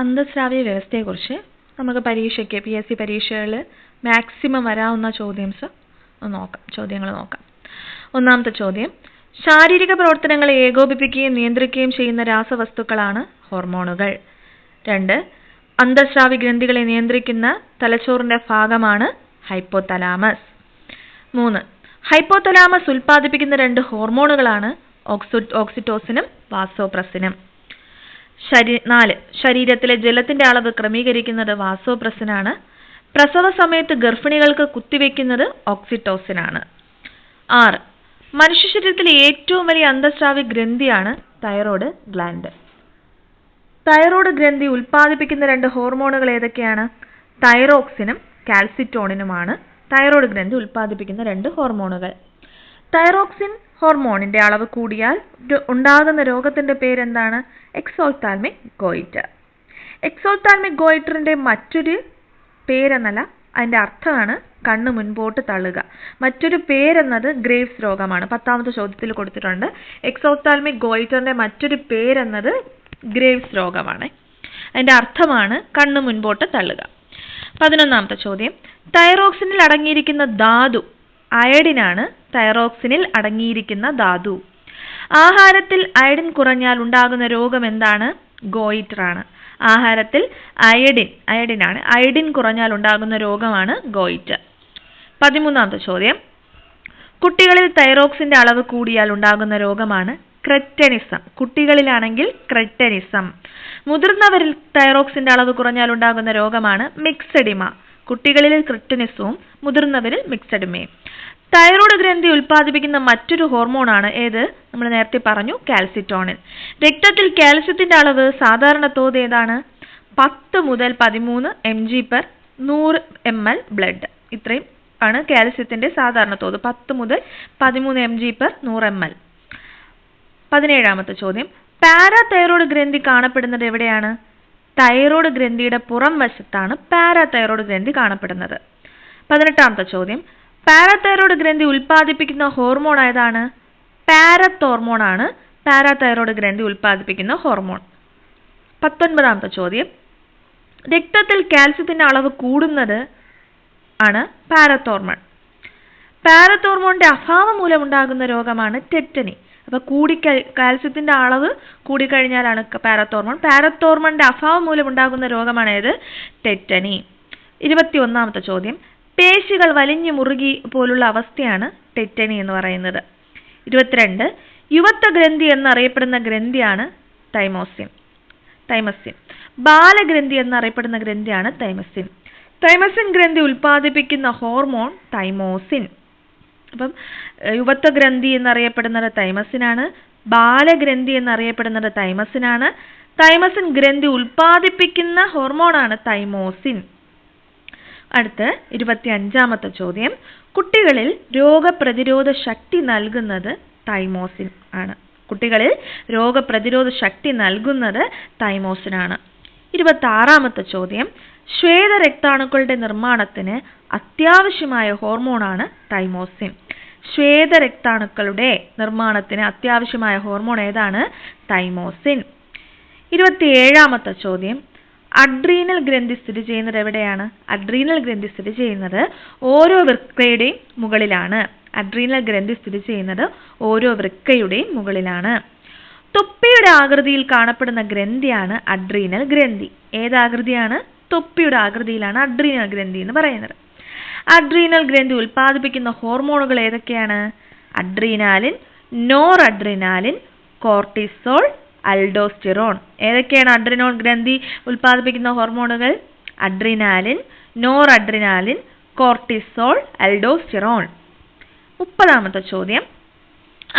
അന്തസ്രാവ്യ വ്യവസ്ഥയെക്കുറിച്ച് നമുക്ക് പരീക്ഷയ്ക്ക് പി എസ് സി പരീക്ഷകളിൽ മാക്സിമം വരാവുന്ന ചോദ്യംസ് നോക്കാം. ചോദ്യങ്ങൾ നോക്കാം. ഒന്നാമത്തെ ചോദ്യം. ശാരീരിക പ്രവർത്തനങ്ങളെ ഏകോപിപ്പിക്കുകയും നിയന്ത്രിക്കുകയും ചെയ്യുന്ന രാസവസ്തുക്കളാണ് ഹോർമോണുകൾ. രണ്ട്. അന്തസ്രാവി ഗ്രന്ഥികളെ നിയന്ത്രിക്കുന്ന തലച്ചോറിന്റെ ഭാഗമാണ് ഹൈപ്പോതലാമസ്. മൂന്ന്. ഹൈപ്പോതലാമസ് ഉൽപ്പാദിപ്പിക്കുന്ന രണ്ട് ഹോർമോണുകളാണ് ഓക്സി ഓക്സിറ്റോസിനും വാസോപ്രസിനും. ശരീ നാല്. ശരീരത്തിലെ ജലത്തിന്റെ അളവ് ക്രമീകരിക്കുന്നത് വാസോപ്രസിനാണ്. പ്രസവ സമയത്ത് ഗർഭിണികൾക്ക് കുത്തിവെക്കുന്നത് ഓക്സിറ്റോസിനാണ്. ആറ്. മനുഷ്യ ശരീരത്തിലെ ഏറ്റവും വലിയ അന്തസ്രാവി ഗ്രന്ഥിയാണ് തൈറോയ്ഡ് ഗ്ലാൻഡ്. തൈറോയ്ഡ് ഗ്രന്ഥി ഉൽപ്പാദിപ്പിക്കുന്ന രണ്ട് ഹോർമോണുകൾ ഏതൊക്കെയാണ്? തൈറോക്സിനും കാൽസിറ്റോണിനുമാണ് തൈറോയ്ഡ് ഗ്രന്ഥി ഉൽപ്പാദിപ്പിക്കുന്ന രണ്ട് ഹോർമോണുകൾ. തൈറോക്സിൻ ഹോർമോണിന്റെ അളവ് കൂടിയാൽ ഉണ്ടാകുന്ന രോഗത്തിന്റെ പേരെന്താണ്? എക്സോൾത്താൽമിക് ഗോയിറ്റർ എക്സോൾത്താൽമിക് ഗോയിറ്ററിന്റെ മറ്റൊരു പേരെന്നല്ല അതിന്റെ അർത്ഥമാണ് കണ്ണ് മുൻപോട്ട് തള്ളുക. മറ്റൊരു പേരെന്നത് ഗ്രേവ്സ് രോഗമാണ്. പത്താമത്തെ ചോദ്യത്തിൽ കൊടുത്തിട്ടുണ്ട്. എക്സോത്താൽമിക് ഗോയിറ്ററിന്റെ മറ്റൊരു പേരെന്നത് ഗ്രേവ്സ് രോഗമാണ്. അതിന്റെ അർത്ഥമാണ് കണ്ണ് മുൻപോട്ട് തള്ളുക. പതിനൊന്നാമത്തെ ചോദ്യം. തൈറോക്സിനിൽ അടങ്ങിയിരിക്കുന്ന ധാതു അയഡിനാണ് തൈറോക്സിനിൽ അടങ്ങിയിരിക്കുന്ന ധാതു. ആഹാരത്തിൽ അയഡിൻ കുറഞ്ഞാൽ ഉണ്ടാകുന്ന രോഗം എന്താണ്? ഗോയിറ്റർ ആണ് ആഹാരത്തിൽ അയഡിൻ അയഡിനാണ് അയഡിൻ കുറഞ്ഞാൽ ഉണ്ടാകുന്ന രോഗമാണ് ഗോയിറ്റർ. പതിമൂന്നാമത്തെ ചോദ്യം. കുട്ടികളിൽ തൈറോക്സിന്റെ അളവ് കൂടിയാൽ ഉണ്ടാകുന്ന രോഗമാണ് ക്രെറ്റനിസം. കുട്ടികളിലാണെങ്കിൽ ക്രെറ്റനിസം. മുതിർന്നവരിൽ തൈറോക്സിന്റെ അളവ് കുറഞ്ഞാൽ ഉണ്ടാകുന്ന രോഗമാണ് മിക്സഡിമ. കുട്ടികളിൽ ക്രിറ്റനിസവും മുതിർന്നവരിൽ മിക്സഡിമയും. തൈറോയ്ഡ് ഗ്രന്ഥി ഉൽപ്പാദിപ്പിക്കുന്ന മറ്റൊരു ഹോർമോണാണ് ഏത്? നമ്മൾ നേരത്തെ പറഞ്ഞു കാൽസിറ്റോണിൻ. രക്തത്തിൽ കാൽസ്യത്തിന്റെ അളവ് സാധാരണ തോത് ഏതാണ്? പത്ത് മുതൽ പതിമൂന്ന് എം ജി പെർ നൂറ് എം എൽ ബ്ലഡ് ഇത്രയും ആണ് കാൽസ്യത്തിന്റെ സാധാരണ തോത്. പത്ത് മുതൽ പതിമൂന്ന് എം ജി പെർ നൂറ് എം എൽ പതിനേഴാമത്തെ ചോദ്യം. പാരാ തൈറോയ്ഡ് ഗ്രന്ഥി കാണപ്പെടുന്നത് എവിടെയാണ്? തൈറോയ്ഡ് ഗ്രന്ഥിയുടെ പുറം വശത്താണ് പാരാ തൈറോയ്ഡ് ഗ്രന്ഥി കാണപ്പെടുന്നത്. പതിനെട്ടാമത്തെ ചോദ്യം. പാരാതൈറോയ്ഡ് ഗ്രന്ഥി ഉൽപ്പാദിപ്പിക്കുന്ന ഹോർമോൺ ഏതാണ്? പാരത്തോർമോൺ ആണ് പാരാതൈറോയ്ഡ് ഗ്രന്ഥി ഉൽപ്പാദിപ്പിക്കുന്ന ഹോർമോൺ. പത്തൊൻപതാമത്തെ ചോദ്യം. രക്തത്തിൽ കാൽസ്യത്തിന്റെ അളവ് കൂടുന്നത് ആണ് പാരത്തോർമോൺ. പാരത്തോർമോണിന്റെ അഭാവം മൂലമുണ്ടാകുന്ന രോഗമാണ് ടെറ്റനി. അപ്പൊ കൂടി കാൽസ്യത്തിന്റെ അളവ് കൂടിക്കഴിഞ്ഞാലാണ് പാരത്തോർമോൺ. പാരത്തോർമോണിന്റെ അഭാവം മൂലമുണ്ടാകുന്ന രോഗമാണ് ഏത്? ടെറ്റനി. ഇരുപത്തി ഒന്നാമത്തെ ചോദ്യം. പേശികൾ വലിഞ്ഞു മുറുകി പോലുള്ള അവസ്ഥയാണ് ടെറ്റനി എന്ന് പറയുന്നത്. ഇരുപത്തിരണ്ട് യുവത്വ ഗ്രന്ഥി എന്നറിയപ്പെടുന്ന ഗ്രന്ഥിയാണ് തൈമോസിൻ തൈമസിൻ ബാലഗ്രന്ഥി എന്നറിയപ്പെടുന്ന ഗ്രന്ഥിയാണ് തൈമസിൻ തൈമസിൻ ഗ്രന്ഥി ഉൽപ്പാദിപ്പിക്കുന്ന ഹോർമോൺ തൈമോസിൻ. അപ്പം യുവത്വ ഗ്രന്ഥി എന്നറിയപ്പെടുന്നത് തൈമസിനാണ് ബാലഗ്രന്ഥി എന്നറിയപ്പെടുന്നത് തൈമസിനാണ്. തൈമസിൻ ഗ്രന്ഥി ഉൽപ്പാദിപ്പിക്കുന്ന ഹോർമോണാണ് തൈമോസിൻ. അടുത്ത് ഇരുപത്തി അഞ്ചാമത്തെ ചോദ്യം. കുട്ടികളിൽ രോഗപ്രതിരോധ ശക്തി നൽകുന്നത് തൈമോസിൻ ആണ്. കുട്ടികളിൽ രോഗപ്രതിരോധ ശക്തി നൽകുന്നത് തൈമോസിനാണ് ഇരുപത്തി ആറാമത്തെ ചോദ്യം. ശ്വേത രക്താണുക്കളുടെ നിർമ്മാണത്തിന് അത്യാവശ്യമായ ഹോർമോണാണ് തൈമോസിൻ. ശ്വേത രക്താണുക്കളുടെ നിർമ്മാണത്തിന് അത്യാവശ്യമായ ഹോർമോൺ ഏതാണ്? തൈമോസിൻ. ഇരുപത്തിയേഴാമത്തെ ചോദ്യം. അഡ്രീനൽ ഗ്രന്ഥി സ്ഥിതി ചെയ്യുന്നത് എവിടെയാണ്? അഡ്രീനൽ ഗ്രന്ഥി സ്ഥിതി ചെയ്യുന്നത് ഓരോ വൃക്കയുടെയും മുകളിലാണ്. അഡ്രീനൽ ഗ്രന്ഥി സ്ഥിതി ചെയ്യുന്നത് ഓരോ വൃക്കയുടെയും മുകളിലാണ്. തൊപ്പിയുടെ ആകൃതിയിൽ കാണപ്പെടുന്ന ഗ്രന്ഥിയാണ് അഡ്രീനൽ ഗ്രന്ഥി. ഏതാകൃതിയാണ് തൊപ്പിയുടെ ആകൃതിയിലാണ് അഡ്രീനൽ ഗ്രന്ഥി എന്ന് പറയുന്നത്. അഡ്രീനൽ ഗ്രന്ഥി ഉൽപ്പാദിപ്പിക്കുന്ന ഹോർമോണുകൾ ഏതൊക്കെയാണ്? Adrenaline noradrenaline cortisol aldosterone. ഏതൊക്കെയാണ് അഡ്രിനോൺ ഗ്രന്ഥി ഉൽപ്പാദിപ്പിക്കുന്ന ഹോർമോണുകൾ? Adrenaline noradrenaline cortisol aldosterone. മുപ്പതാമത്തെ ചോദ്യം.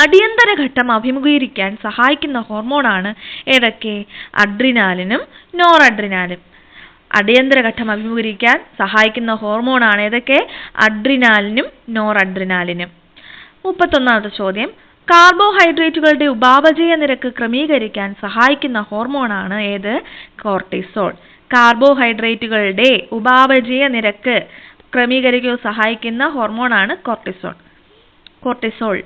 അടിയന്തര ഘട്ടം അഭിമുഖീകരിക്കാൻ സഹായിക്കുന്ന ഹോർമോണാണ് ഏതൊക്കെ? അഡ്രിനാലിനും നോർ അഡ്രിനാലിനും അടിയന്തര ഘട്ടം അഭിമുഖീകരിക്കാൻ സഹായിക്കുന്ന ഹോർമോണാണ് ഏതൊക്കെ? അഡ്രിനാലിനും നോർ അഡ്രിനാലിനും മുപ്പത്തൊന്നാമത്തെ ചോദ്യം. കാർബോഹൈഡ്രേറ്റുകളുടെ ഉപാപചയ നിരക്ക് ക്രമീകരിക്കാൻ സഹായിക്കുന്ന ഹോർമോണാണ് ഏത്? കോർട്ടിസോൾ. കാർബോഹൈഡ്രേറ്റുകളുടെ ഉപാപചയ നിരക്ക് ക്രമീകരിക്കാൻ സഹായിക്കുന്ന ഹോർമോണാണ് കോർട്ടിസോൾ. കോർട്ടിസോൾ.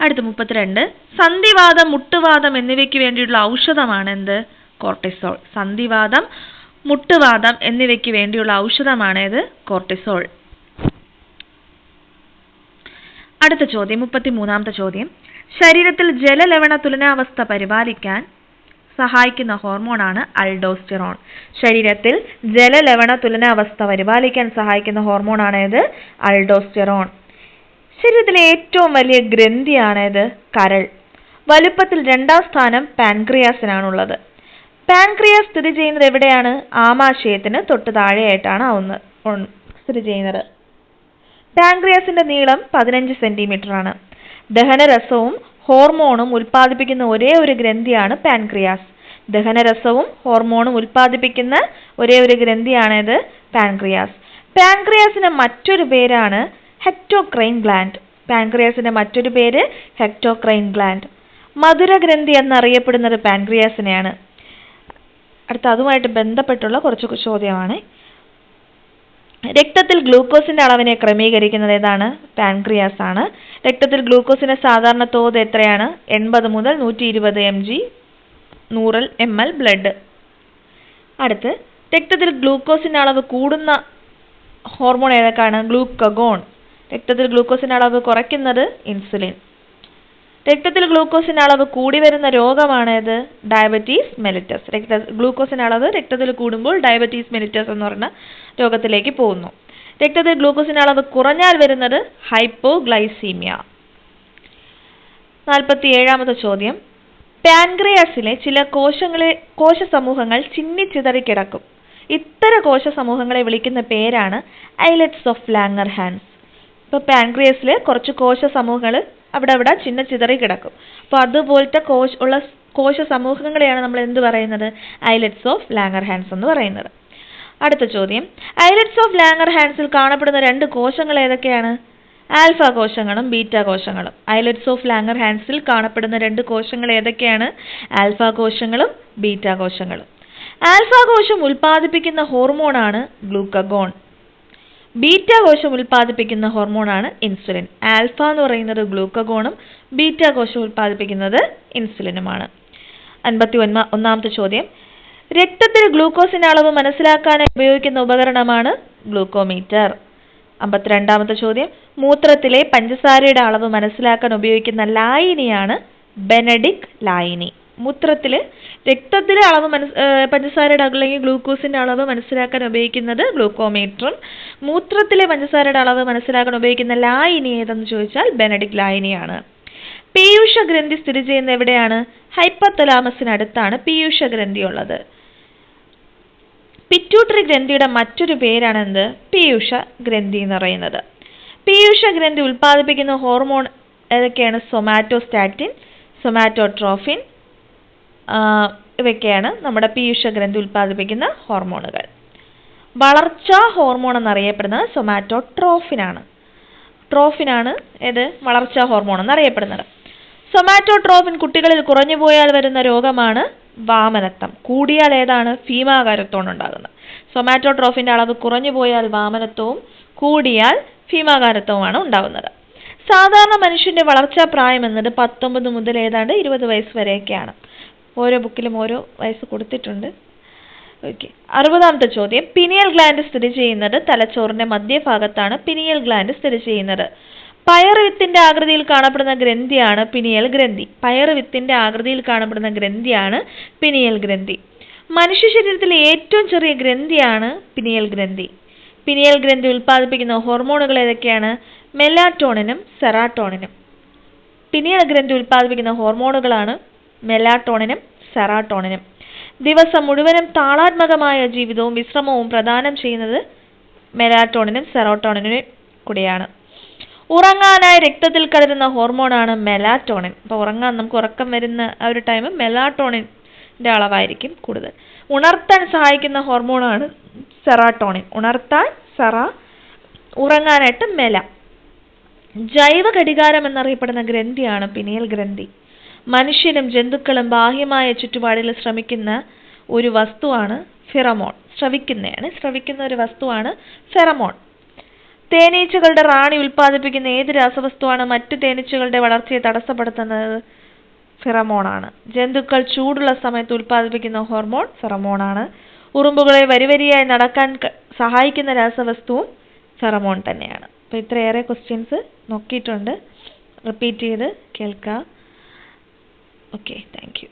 അടുത്ത മുപ്പത്തിരണ്ട്. സന്ധിവാദം മുട്ടുവാദം എന്നിവയ്ക്ക് വേണ്ടിയുള്ള ഔഷധമാണ് എന്ത്? കോർട്ടിസോൾ. സന്ധിവാദം മുട്ടുവാദം എന്നിവയ്ക്ക് വേണ്ടിയുള്ള ഔഷധമാണ് ഇത് കോർട്ടിസോൾ. അടുത്ത ചോദ്യം മുപ്പത്തി മൂന്നാമത്തെ ചോദ്യം. ശരീരത്തിൽ ജലലവണ തുലനാവസ്ഥ പരിപാലിക്കാൻ സഹായിക്കുന്ന ഹോർമോണാണ് അൾഡോസ്റ്റിറോൺ. ശരീരത്തിൽ ജലലവണ തുലനാവസ്ഥ പരിപാലിക്കാൻ സഹായിക്കുന്ന ഹോർമോണാണ് ഇത് അൾഡോസ്റ്റിറോൺ. ശരീരത്തിലെ ഏറ്റവും വലിയ ഗ്രന്ഥിയാണ് ഇത് കരൾ. വലുപ്പത്തിൽ രണ്ടാം സ്ഥാനം പാൻക്രിയാസിനാണുള്ളത്. പാൻക്രിയാസ് സ്ഥിതി ചെയ്യുന്നത് എവിടെയാണ്? ആമാശയത്തിന് തൊട്ട് താഴെയായിട്ടാണ് ഒന്ന് സ്ഥിതി ചെയ്യുന്നത്. പാൻക്രിയാസിന്റെ നീളം പതിനഞ്ച് സെന്റിമീറ്റർ ആണ് ദഹനരസവും ഹോർമോണും ഉൽപ്പാദിപ്പിക്കുന്ന ഒരേ ഒരു ഗ്രന്ഥിയാണ് പാൻക്രിയാസ്. ദഹനരസവും ഹോർമോണും ഉൽപ്പാദിപ്പിക്കുന്ന ഒരേ ഒരു ഗ്രന്ഥിയാണിത് പാൻക്രിയാസ്. പാൻക്രിയാസിന് മറ്റൊരു പേരാണ് ഹെക്ടോക്രൈൻ ഗ്ലാൻഡ്. പാൻക്രിയാസിന്റെ മറ്റൊരു പേര് ഹെക്ടോക്രൈൻ ഗ്ലാൻഡ്. മധുരഗ്രന്ഥി എന്നറിയപ്പെടുന്നത് പാൻക്രിയാസിനെയാണ്. അടുത്ത അതുമായിട്ട് ബന്ധപ്പെട്ടുള്ള കുറച്ച് ചോദ്യമാണ്. രക്തത്തിൽ ഗ്ലൂക്കോസിന്റെ അളവിനെ ക്രമീകരിക്കുന്നത് ഏതാണ്? പാൻക്രിയാസ് ആണ്. രക്തത്തിൽ ഗ്ലൂക്കോസിന്റെ സാധാരണ തോത് എത്രയാണ്? എൺപത് മുതൽ നൂറ്റി ഇരുപത് എം ജി നൂറിൽ എം എൽ ബ്ലഡ് അടുത്ത് രക്തത്തിൽ ഗ്ലൂക്കോസിന്റെ അളവ് കൂടുന്ന ഹോർമോൺ ഏതൊക്കെയാണ്? ഗ്ലൂക്കഗോൺ രക്തത്തിൽ ഗ്ലൂക്കോസിന്റെ അളവ് കുറയ്ക്കുന്നത് ഇൻസുലിൻ രക്തത്തിൽ ഗ്ലൂക്കോസിന്റെ അളവ് കൂടി വരുന്ന രോഗമാണ് ഇത് ഡയബറ്റീസ് മെലിറ്റസ് രക്ത ഗ്ലൂക്കോസിന്റെ അളവ് രക്തത്തിൽ കൂടുമ്പോൾ ഡയബറ്റീസ് മെലിറ്റസ് എന്ന് പറഞ്ഞ രോഗത്തിലേക്ക് പോകുന്നു. രക്തത്തിൽ ഗ്ലൂക്കോസിന്റെ അളവ് കുറഞ്ഞാൽ വരുന്നത് ഹൈപ്പോഗ്ലൈസീമിയ നാൽപ്പത്തി ഏഴാമത്തെ ചോദ്യം. പാൻക്രിയാസിലെ ചില കോശങ്ങളെ കോശ സമൂഹങ്ങൾ ചിന്നി കിടക്കും. ഇത്തരം കോശ സമൂഹങ്ങളെ വിളിക്കുന്ന പേരാണ് ഐലറ്റ്സ് ഓഫ് ലാങ്ങർ ഹാൻസ് ഇപ്പോൾ പാൻക്രിയസിൽ കുറച്ച് കോശ സമൂഹങ്ങൾ അവിടെ അവിടെ ചിന്ന ചിതറി കിടക്കും. അപ്പോൾ അതുപോലത്തെ കോശ ഉള്ള കോശ സമൂഹങ്ങളെയാണ് നമ്മൾ എന്ത് പറയുന്നത്? ഐലറ്റ്സ് ഓഫ് ലാങ്ങർ ഹാൻസ് എന്ന് പറയുന്നത്. അടുത്ത ചോദ്യം. ഐലറ്റ്സ് ഓഫ് ലാങ്ങർ ഹാൻസിൽ കാണപ്പെടുന്ന രണ്ട് കോശങ്ങൾ ഏതൊക്കെയാണ്? ആൽഫ കോശങ്ങളും ബീറ്റ കോശങ്ങളും. ഐലറ്റ്സ് ഓഫ് ലാങ്ങർ ഹാൻസിൽ കാണപ്പെടുന്ന രണ്ട് കോശങ്ങൾ ഏതൊക്കെയാണ്? ആൽഫ കോശങ്ങളും ബീറ്റ കോശങ്ങളും. ആൽഫ കോശം ഉൽപ്പാദിപ്പിക്കുന്ന ഹോർമോണാണ് ഗ്ലൂക്കഗോൺ. ബീറ്റ കോശം ഉൽപ്പാദിപ്പിക്കുന്ന ഹോർമോണാണ് ഇൻസുലിൻ. ആൽഫ എന്ന് പറയുന്നത് ഗ്ലൂക്കഗോണും ബീറ്റ കോശം ഉൽപ്പാദിപ്പിക്കുന്നത് ഇൻസുലിനുമാണ്. അൻപത്തി ഒൻപ ഒന്നാമത്തെ ചോദ്യം. രക്തത്തിൽ ഗ്ലൂക്കോസിന്റെ അളവ് മനസ്സിലാക്കാൻ ഉപയോഗിക്കുന്ന ഉപകരണമാണ് ഗ്ലൂക്കോമീറ്റർ. അമ്പത്തിരണ്ടാമത്തെ ചോദ്യം. മൂത്രത്തിലെ പഞ്ചസാരയുടെ അളവ് മനസ്സിലാക്കാൻ ഉപയോഗിക്കുന്ന ലായിനിയാണ് ബെനഡിക് ലായിനി. മൂത്രത്തിൽ രക്തത്തിലെ അളവ് മനസ് പഞ്ചസാരയുടെ അല്ലെങ്കിൽ ഗ്ലൂക്കോസിന്റെ അളവ് മനസ്സിലാക്കാൻ ഉപയോഗിക്കുന്നത് ഗ്ലൂക്കോമീറ്ററും. മൂത്രത്തിലെ പഞ്ചസാരയുടെ അളവ് മനസ്സിലാക്കാൻ ഉപയോഗിക്കുന്ന ലായിനി ഏതെന്ന് ചോദിച്ചാൽ ബെനഡിക് ലായിനിയാണ്. പീയൂഷ ഗ്രന്ഥി സ്ഥിതി ചെയ്യുന്ന എവിടെയാണ്? ഹൈപ്പത്തലാമസിനടുത്താണ് പീയൂഷ ഗ്രന്ഥി ഉള്ളത്. പിറ്റ്യൂട്ടറി ഗ്രന്ഥിയുടെ മറ്റൊരു പേരാണ് എന്ത്? പീയൂഷ ഗ്രന്ഥി എന്ന് പറയുന്നത്. പീയൂഷ ഗ്രന്ഥി ഉൽപ്പാദിപ്പിക്കുന്ന ഹോർമോൺ ഏതൊക്കെയാണ്? സൊമാറ്റോസ്റ്റാറ്റിൻ സൊമാറ്റോട്രോഫിൻ ഇവയൊക്കെയാണ് നമ്മുടെ പീയൂഷ ഗ്രന്ഥി ഉൽപ്പാദിപ്പിക്കുന്ന ഹോർമോണുകൾ. വളർച്ചാ ഹോർമോൺ എന്നറിയപ്പെടുന്നത് സൊമാറ്റോട്രോഫിനാണ്. ട്രോഫിനാണ് ഏത്? വളർച്ചാ ഹോർമോൺ എന്നറിയപ്പെടുന്നത്. സൊമാറ്റോട്രോഫിൻ കുട്ടികളിൽ കുറഞ്ഞു പോയാൽ വരുന്ന രോഗമാണ് വാമനത്വം കൂടിയാൽ ഏതാണ്? ഭീമാകാരത്വമാണ് ഉണ്ടാകുന്നത്. സൊമാറ്റോട്രോഫിന്റെ അളവ് കുറഞ്ഞു പോയാൽ വാമനത്വവും കൂടിയാൽ ഭീമാകാരത്വവുമാണ് ഉണ്ടാകുന്നത്. സാധാരണ മനുഷ്യന്റെ വളർച്ചാ പ്രായം എന്നത് പത്തൊമ്പത് മുതൽ ഏതാണ്ട് ഇരുപത് വയസ്സ് വരെയൊക്കെയാണ്. ഓരോ ബുക്കിലും ഓരോ വയസ്സ് കൊടുത്തിട്ടുണ്ട്. ഓക്കെ അറുപതാമത്തെ ചോദ്യം. പിനിയൽ ഗ്ലാൻഡ് സ്ഥിതി ചെയ്യുന്നത് തലച്ചോറിന്റെ മധ്യഭാഗത്താണ് പിനിയൽ ഗ്ലാൻഡ് സ്ഥിതി ചെയ്യുന്നത്. പയർ വിത്തിന്റെ ആകൃതിയിൽ കാണപ്പെടുന്ന ഗ്രന്ഥിയാണ് പിനിയൽ ഗ്രന്ഥി. പയർ വിത്തിന്റെ ആകൃതിയിൽ കാണപ്പെടുന്ന ഗ്രന്ഥിയാണ് പിനിയൽ ഗ്രന്ഥി. മനുഷ്യ ശരീരത്തിലെ ഏറ്റവും ചെറിയ ഗ്രന്ഥിയാണ് പിനിയൽ ഗ്രന്ഥി. പിനിയൽ ഗ്രന്ഥി ഉൽപ്പാദിപ്പിക്കുന്ന ഹോർമോണുകൾ ഏതൊക്കെയാണ്? മെലാറ്റോണിനും സെറാട്ടോണിനും. പിനിയൽ ഗ്രന്ഥി ഉൽപ്പാദിപ്പിക്കുന്ന ഹോർമോണുകളാണ് മെലാട്ടോണിനും സെറാട്ടോണിനും. ദിവസം മുഴുവനും താളാത്മകമായ ജീവിതവും വിശ്രമവും പ്രദാനം ചെയ്യുന്നത് മെലാട്ടോണിനും സെറോട്ടോണിനും കൂടിയാണ്. ഉറങ്ങാനായി രക്തത്തിൽ കലരുന്ന ഹോർമോണാണ് മെലാറ്റോണിൻ അപ്പോൾ ഉറങ്ങാൻ നമുക്ക് ഉറക്കം വരുന്ന ആ ഒരു ടൈം മെലാറ്റോണിന്റെ അളവായിരിക്കും കൂടുതൽ. ഉണർത്താൻ സഹായിക്കുന്ന ഹോർമോണാണ് സെറാട്ടോണിൻ. ഉണർത്താൻ സെറ ഉറങ്ങാനായിട്ട് മെല. ജൈവ ഘടികാരം എന്നറിയപ്പെടുന്ന ഗ്രന്ഥിയാണ് പിനിയൽ ഗ്രന്ഥി. മനുഷ്യനും ജന്തുക്കളും ബാഹ്യമായ ചുറ്റുപാടിൽ ശ്രമിക്കുന്ന ഒരു വസ്തുവാണ് ഫിറമോൺ. ശ്രവിക്കുന്നതാണ് ശ്രവിക്കുന്ന ഒരു വസ്തുവാണ് ഫെറമോൺ. തേനീച്ചകളുടെ റാണി ഉൽപ്പാദിപ്പിക്കുന്ന ഏത് രാസവസ്തുവാണ് മറ്റു തേനീച്ചകളുടെ വളർച്ചയെ തടസ്സപ്പെടുത്തുന്നത്? ഫിറമോണാണ്. ജന്തുക്കൾ ചൂടുള്ള സമയത്ത് ഉൽപ്പാദിപ്പിക്കുന്ന ഹോർമോൺ ഫെറമോണാണ്. ഉറുമ്പുകളെ വരിവരിയായി നടക്കാൻ സഹായിക്കുന്ന രാസവസ്തുവും ഫെറമോൺ തന്നെയാണ്. അപ്പോൾ ഇത്രയേറെ ക്വസ്റ്റ്യൻസ് നോക്കിയിട്ടുണ്ട്. റിപ്പീറ്റ് ചെയ്ത് കേൾക്കുക Okay, thank you.